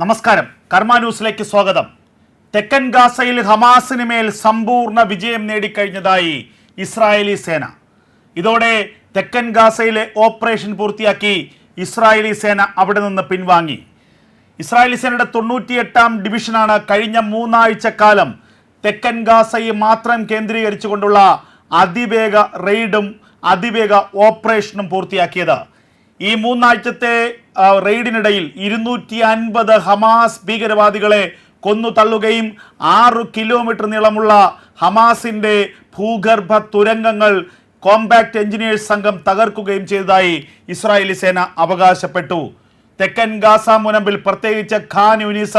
നമസ്കാരം. കർമ്മ ന്യൂസിലേക്ക് സ്വാഗതം. തെക്കൻ ഗാസയിൽ ഹമാസിന് മേൽ സമ്പൂർണ വിജയം നേടിക്കഴിഞ്ഞതായി ഇസ്രായേലി സേന. ഇതോടെ തെക്കൻ ഗാസയിലെ ഓപ്പറേഷൻ പൂർത്തിയാക്കി ഇസ്രായേലി സേന അവിടെ നിന്ന് പിൻവാങ്ങി. ഇസ്രായേലി സേനയുടെ തൊണ്ണൂറ്റിയെട്ടാം ഡിവിഷനാണ് കഴിഞ്ഞ മൂന്നാഴ്ച കാലം തെക്കൻ ഗാസയെ മാത്രം കേന്ദ്രീകരിച്ചുകൊണ്ടുള്ള അതിവേഗ റെയ്ഡും അതിവേഗ ഓപ്പറേഷനും പൂർത്തിയാക്കിയത്. ഈ മൂന്നാഴ്ചത്തെ റെയ്ഡിനിടയിൽ ഇരുന്നൂറ്റി അൻപത് ഹമാസ് ഭീകരവാദികളെ കൊന്നു തള്ളുകയും ആറു കിലോമീറ്റർ നീളമുള്ള ഹമാസിന്റെ ഭൂഗർഭ തുരങ്കങ്ങൾ കോമ്പാക്ട് എഞ്ചിനീയേഴ്സ് സംഘം തകർക്കുകയും ചെയ്തതായി ഇസ്രായേലി സേന അവകാശപ്പെട്ടു. തെക്കൻ ഗാസ മുനമ്പിൽ പ്രത്യേകിച്ച് ഖാൻ യൂനിസ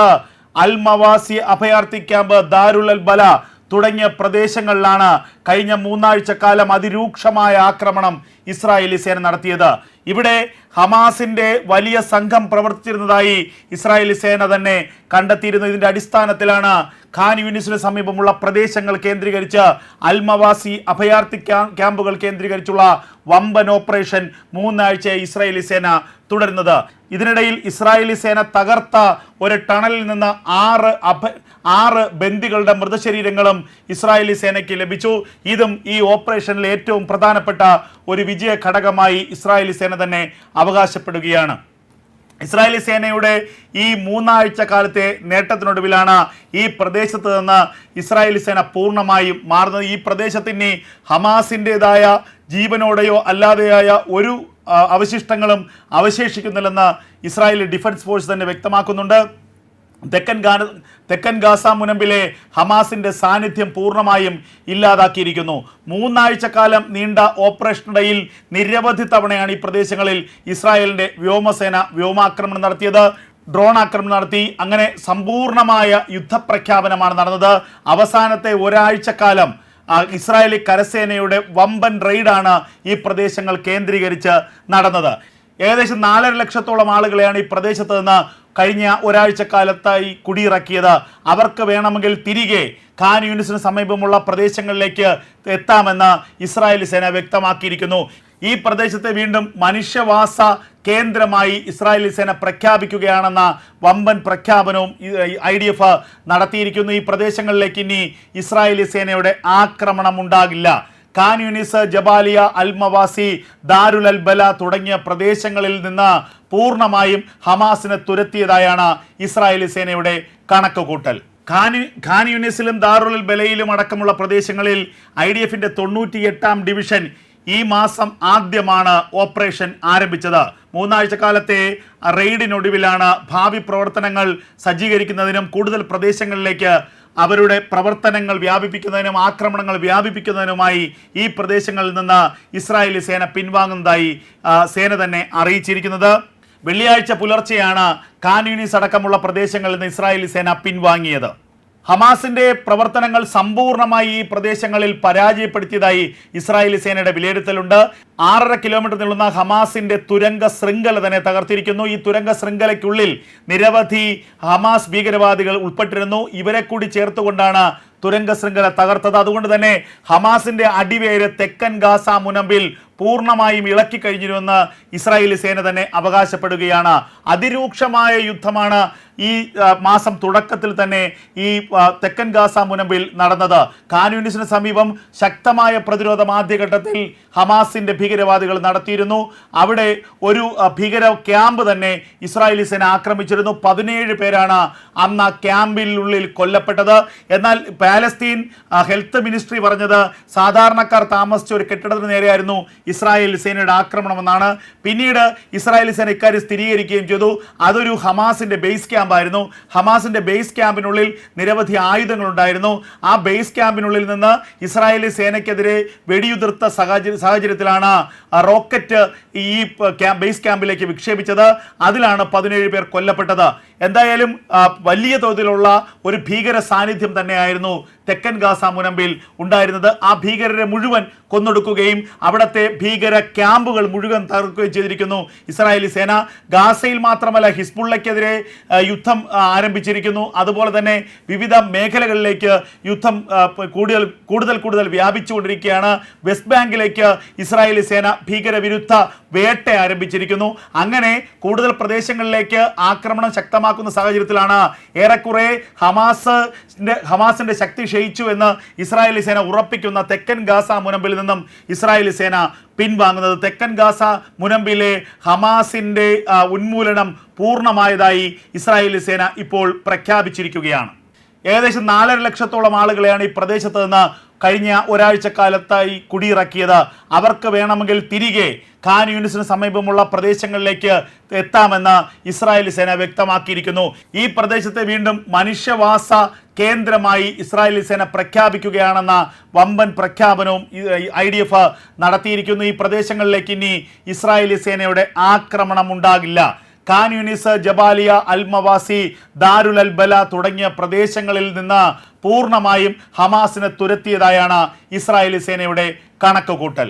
അൽ മവാസി അഭയാർത്ഥി ക്യാമ്പ് ദാരുൽ അൽ ബല തുടങ്ങിയ പ്രദേശങ്ങളിലാണ് കഴിഞ്ഞ മൂന്നാഴ്ച കാലം അതിരൂക്ഷമായ ആക്രമണം ഇസ്രായേലി സേന നടത്തിയത്. ഇവിടെ ഹമാസിന്റെ വലിയ സംഘം പ്രവർത്തിച്ചിരുന്നതായി ഇസ്രായേലി സേന തന്നെ കണ്ടെത്തിയിരുന്നു. ഇതിന്റെ അടിസ്ഥാനത്തിലാണ് ഖാൻ യൂണിസിന് സമീപമുള്ള പ്രദേശങ്ങൾ കേന്ദ്രീകരിച്ച് അൽമവാസി അഭയാർത്ഥി ക്യാമ്പുകൾ കേന്ദ്രീകരിച്ചുള്ള വമ്പൻ ഓപ്പറേഷൻ മൂന്നാഴ്ച ഇസ്രായേലി സേന തുടരുന്നത്. ഇതിനിടയിൽ ഇസ്രായേലി സേന തകർത്ത ഒരു ടണലിൽ നിന്ന് ആറ് അഭ ആറ് ബന്ദികളുടെ മൃതശരീരങ്ങളും ഇസ്രായേലി സേനയ്ക്ക് ലഭിച്ചു. ഇതും ഈ ഓപ്പറേഷനിൽ ഏറ്റവും പ്രധാനപ്പെട്ട ഒരു വിജയ ഘടകമായി ഇസ്രായേലി സേന തന്നെ അവകാശപ്പെടുകയാണ്. ഇസ്രായേലി സേനയുടെ ഈ മൂന്നാഴ്ച കാലത്തെ നേട്ടത്തിനൊടുവിലാണ് ഈ പ്രദേശത്ത് നിന്ന് ഇസ്രായേലി സേന പൂർണമായും മാറുന്നത്. ഈ പ്രദേശത്തിന് ഹമാസിന്റെതായ ജീവനോടെയോ അല്ലാതെയായ ഒരു അവശിഷ്ടങ്ങളും അവശേഷിക്കുന്നില്ലെന്ന് ഇസ്രായേലി ഡിഫൻസ് ഫോഴ്സ് തന്നെ വ്യക്തമാക്കുന്നുണ്ട്. തെക്കൻ ഗാന തെക്കൻ ഗാസ മുനമ്പിലെ ഹമാസിന്റെ സാന്നിധ്യം പൂർണമായും ഇല്ലാതാക്കിയിരിക്കുന്നു. മൂന്നാഴ്ച കാലം നീണ്ട ഓപ്പറേഷനിടയിൽ നിരവധി തവണയാണ് ഈ പ്രദേശങ്ങളിൽ ഇസ്രായേലിന്റെ വ്യോമസേന വ്യോമാക്രമണം നടത്തിയത്. ഡ്രോൺ ആക്രമണം നടത്തി. അങ്ങനെ സമ്പൂർണമായ യുദ്ധപ്രഖ്യാപനമാണ് നടന്നത്. അവസാനത്തെ ഒരാഴ്ചക്കാലം കാലം ഇസ്രായേലി കരസേനയുടെ വമ്പൻ റെയ്ഡാണ് ഈ പ്രദേശങ്ങൾ കേന്ദ്രീകരിച്ച് നടന്നത്. ഏകദേശം നാലര ലക്ഷത്തോളം ആളുകളെയാണ് ഈ പ്രദേശത്ത് നിന്ന് കഴിഞ്ഞ ഒരാഴ്ച കാലത്തായി കുടിയിറക്കിയത്. അവർക്ക് വേണമെങ്കിൽ തിരികെ ഖാൻ യൂണിസിന് സമീപമുള്ള പ്രദേശങ്ങളിലേക്ക് എത്താമെന്ന് ഇസ്രായേൽ സേന വ്യക്തമാക്കിയിരിക്കുന്നു. ഈ പ്രദേശത്തെ വീണ്ടും മനുഷ്യവാസ കേന്ദ്രമായി ഇസ്രായേലി സേന പ്രഖ്യാപിക്കുകയാണെന്ന വമ്പൻ പ്രഖ്യാപനവും ഐ ഡി എഫ് നടത്തിയിരിക്കുന്നു. ഈ പ്രദേശങ്ങളിലേക്ക് ഇനി ഇസ്രായേലി സേനയുടെ ആക്രമണം ഉണ്ടാകില്ല. Khan Younis Jabalia Al Mawasi Deir Al Balah തുടങ്ങിയ പ്രദേശങ്ങളിൽ നിന്ന് പൂർണമായും ഹമാസിനെ തുരത്തിയതായാണ് ഇസ്രായേലി സേനയുടെ കണക്കുകൂട്ടൽ. ഖാൻ ഖാൻ യൂനിസിലും ദാറുൽ ബലയിലും അടക്കമുള്ള പ്രദേശങ്ങളിൽ ഐ ഡി എഫിന്റെ തൊണ്ണൂറ്റി എട്ടാം ഡിവിഷൻ ഈ മാസം ആദ്യമാണ് ഓപ്പറേഷൻ ആരംഭിച്ചത്. മൂന്നാഴ്ച കാലത്തെ റെയ്ഡിനൊടുവിലാണ് ഭാവി പ്രവർത്തനങ്ങൾ സജ്ജീകരിക്കുന്നതിനും കൂടുതൽ പ്രദേശങ്ങളിലേക്ക് അവരുടെ പ്രവർത്തനങ്ങൾ വ്യാപിപ്പിക്കുന്നതിനും ആക്രമണങ്ങൾ വ്യാപിപ്പിക്കുന്നതിനുമായി ഈ പ്രദേശങ്ങളിൽ നിന്ന് ഇസ്രായേലി സേന പിൻവാങ്ങുന്നതായി സേന തന്നെ അറിയിച്ചിരിക്കുന്നത്. വെള്ളിയാഴ്ച പുലർച്ചെയാണ് കാനൂനിസ് അടക്കമുള്ള പ്രദേശങ്ങളിൽ നിന്ന് ഇസ്രായേലി സേന പിൻവാങ്ങിയത്. ഹമാസിന്റെ പ്രവർത്തനങ്ങൾ സമ്പൂർണമായി ഈ പ്രദേശങ്ങളിൽ പരാജയപ്പെടുത്തിയതായി ഇസ്രായേലി സേനയുടെ വിലയിരുത്തലുണ്ട്. ആറര കിലോമീറ്റർ നീളുന്ന ഹമാസിന്റെ തുരങ്ക ശൃംഖല തന്നെ തകർത്തിരിക്കുന്നു. ഈ തുരങ്ക ശൃംഖലയ്ക്കുള്ളിൽ നിരവധി ഹമാസ് ഭീകരവാദികൾ ഉൾപ്പെട്ടിരുന്നു. ഇവരെ കൂടി ചേർത്തുകൊണ്ടാണ് തുരങ്ക ശൃംഖല തകർത്തത്. അതുകൊണ്ട് തന്നെ ഹമാസിന്റെ അടിവേര് തെക്കൻ ഗാസ മുനമ്പിൽ പൂർണമായും ഇളക്കി കഴിഞ്ഞിരുമെന്ന് ഇസ്രായേലി സേന തന്നെ അവകാശപ്പെടുകയാണ്. അതിരൂക്ഷമായ യുദ്ധമാണ് ഈ മാസം തുടക്കത്തിൽ തന്നെ ഈ തെക്കൻ ഗാസ മുനമ്പിൽ നടന്നത്. കാനൂനിസിന് സമീപം ശക്തമായ പ്രതിരോധം ആദ്യഘട്ടത്തിൽ ഹമാസിന്റെ ഭീകരവാദികൾ നടത്തിയിരുന്നു. അവിടെ ഒരു ഭീകര ക്യാമ്പ് തന്നെ ഇസ്രായേലി സേന ആക്രമിച്ചിരുന്നു. പതിനേഴ് പേരാണ് അന്ന് ആ ക്യാമ്പിനുള്ളിൽ കൊല്ലപ്പെട്ടത്. എന്നാൽ പാലസ്തീൻ ഹെൽത്ത് മിനിസ്ട്രി പറഞ്ഞത് സാധാരണക്കാർ താമസിച്ച ഒരു കെട്ടിടത്തിന് നേരെയായിരുന്നു ഇസ്രായേൽ സേനയുടെ ആക്രമണമെന്നാണ്. പിന്നീട് ഇസ്രായേലി സേന ഇക്കാര്യം സ്ഥിരീകരിക്കുകയും ചെയ്തു. അതൊരു ഹമാസിന്റെ ബേസ് ക്യാമ്പായിരുന്നു. ഹമാസിന്റെ ബേസ് ക്യാമ്പിനുള്ളിൽ നിരവധി ആയുധങ്ങളുണ്ടായിരുന്നു. ആ ബേസ് ക്യാമ്പിനുള്ളിൽ നിന്ന് ഇസ്രായേലി സേനയ്ക്കെതിരെ വെടിയുതിർത്ത സാഹചര്യ സാഹചര്യത്തിലാണ് റോക്കറ്റ് ഈ ബേസ് ക്യാമ്പിലേക്ക് വിക്ഷേപിച്ചത്. അതിലാണ് പതിനേഴ് പേർ കൊല്ലപ്പെട്ടത്. എന്തായാലും വലിയ തോതിലുള്ള ഒരു ഭീകര സാന്നിധ്യം തന്നെയായിരുന്നു തെക്കൻ ഗാസ മുനമ്പിൽ ഉണ്ടായിരുന്നത്. ആ ഭീകരരെ മുഴുവൻ കൊന്നൊടുക്കുകയും അവിടുത്തെ ഭീകര ക്യാമ്പുകൾ മുഴുവൻ തകർക്കുകയും ചെയ്തിരിക്കുന്നു ഇസ്രായേലി സേന. ഗാസയിൽ മാത്രമല്ല ഹിസ്ബുള്ളയ്ക്കെതിരെ ആ, യുദ്ധം ആരംഭിച്ചിരിക്കുന്നു. അതുപോലെ തന്നെ വിവിധ മേഖലകളിലേക്ക് യുദ്ധം കൂടുതൽ കൂടുതൽ കൂടുതൽ വ്യാപിച്ചുകൊണ്ടിരിക്കുകയാണ്. വെസ്റ്റ് ബാങ്കിലേക്ക് ഇസ്രായേലി സേന ഭീകരവിരുദ്ധ വേട്ട ആരംഭിച്ചിരിക്കുന്നു. അങ്ങനെ കൂടുതൽ പ്രദേശങ്ങളിലേക്ക് ആക്രമണം ശക്തമാക്കുന്ന സാഹചര്യത്തിലാണ് ഏറെക്കുറെ ഹമാസ് ഹമാസിന്റെ ശക്തി ക്ഷയിച്ചു എന്ന് ഇസ്രായേലി സേന ഉറപ്പിക്കുന്ന തെക്കൻ ഗാസ മുനമ്പിൽ നിന്നും ഇസ്രായേലി സേന പിൻവാങ്ങുന്നത്. തെക്കൻ ഗാസ മുനമ്പിലെ ഹമാസിന്റെ ഉന്മൂലനം പൂർണമായതായി ഇസ്രായേലി സേന ഇപ്പോൾ പ്രഖ്യാപിച്ചിരിക്കുകയാണ്. ഏകദേശം നാലര ലക്ഷത്തോളം ആളുകളെയാണ് ഈ പ്രദേശത്ത് നിന്ന് കഴിഞ്ഞ ഒരാഴ്ച കാലത്തായി കുടിയിറക്കിയത്. അവർക്ക് വേണമെങ്കിൽ തിരികെ ഖാൻ യൂണിസിന് സമീപമുള്ള പ്രദേശങ്ങളിലേക്ക് എത്താമെന്ന് ഇസ്രായേലി സേന വ്യക്തമാക്കിയിരിക്കുന്നു. ഈ പ്രദേശത്തെ വീണ്ടും മനുഷ്യവാസ കേന്ദ്രമായി ഇസ്രായേലി സേന പ്രഖ്യാപിക്കുകയാണെന്ന വമ്പൻ പ്രഖ്യാപനവും ഐ ഡി എഫ് നടത്തിയിരിക്കുന്നു. ഈ പ്രദേശങ്ങളിലേക്ക് ഇനി ഇസ്രായേലി സേനയുടെ ആക്രമണം ഉണ്ടാകില്ല. Younis Jabalia Al Mawasi Deir Al Balah തുടങ്ങിയ പ്രദേശങ്ങളിൽ നിന്ന് പൂർണമായും ഹമാസിനെ തുരത്തിയതായാണ് ഇസ്രായേലി സേനയുടെ കണക്കുകൂട്ടൽ.